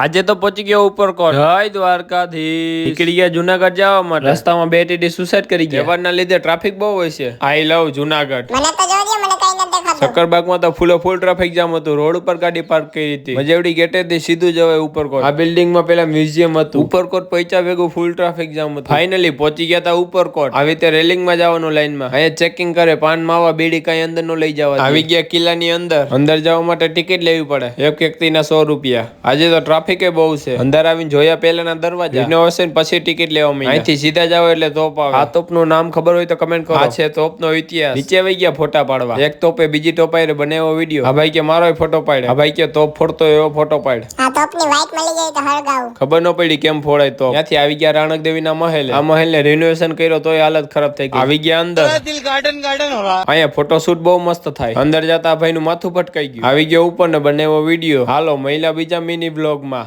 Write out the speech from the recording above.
આજે તો પહોંચી ગયો ઉપર કોટ જય દ્વારકાથી નીકળી ગયા જુનાગઢ જવા માટે. રસ્તામાં બે ટીડી સુસાઇડ કરી ગયા. જવાના લીધે ટ્રાફિક બહુ હોય છે. I love Junagadh. મને તો જોજો મને કઈ નથી સક્કરબાગમાં તો ફૂલો ફૂલ ટ્રાફિક જામ હતું. રોડ ઉપર ગાડી પાર્ક કરી હતી. મજેવડી ગેટે થી સીધું જવાય ઉપરકોટ આ બિલ્ડિંગમાં પેલા મ્યુઝિયમ હતું. ઉપરકોટ પૈચા ભેગું ફૂલ ટ્રાફિક જામ હતું. ફાઇનલી પહોંચી ગયા હતા ઉપરકોટ આવી રીતે રેલિંગમાં જવાનું લાઈનમાં. અહીંયા ચેકિંગ કરે પાન માવા બીડી કઈ અંદરનું લઈ જવા આવી ગયા કિલ્લાની અંદર. અંદર જવા માટે ટિકિટ લેવી પડે. એક વ્યક્તિ ના સો રૂપિયા. આજે તો ટ્રાફિક ટ્રાફિકે બહુ છે. અંદર આવીને જોયા પહેલાના દરવાજા? રિનોવેશન પછી ટિકિટ લેવા મળી અહીંથી સીધા જાવ એટલે તોપ આવે. આ તોપનું નામ ખબર હોય તો કમેન્ટ કરો. આ છે તોપનો ઇતિહાસ. નીચે વહી ગયા ફોટા પાડવા. એક તોપે બીજી ટોપાઈ બનાવ્યો વીડિયો આ ભાઈ કે મારો ફોટો પાડે. આ ભાઈ કે તોપ ફોડતો એવો ફોટો પાડે. આ તોપની વાઈટ મળી ગઈ તો હળગાવું. ખબર ન પડી કેમ ફોડાય તો ત્યાંથી આવી ગયા રાણક દેવીના મહેલ. આ મહેલ ને રિનોવેશન કર્યો તો એ હાલત ખરાબ થઈ ગઈ. આવી ગયા અંદર. ગાર્ડન ગાર્ડન અહીંયા ફોટો શૂટ બહુ મસ્ત થાય. અંદર જતા ભાઈ નું માથું ફટકાઈ ગયું. આવી ગયો ઉપર ને બનાવ્યો વીડિયો હાલો મહિલા બીજા મિની બ્લોગમાં.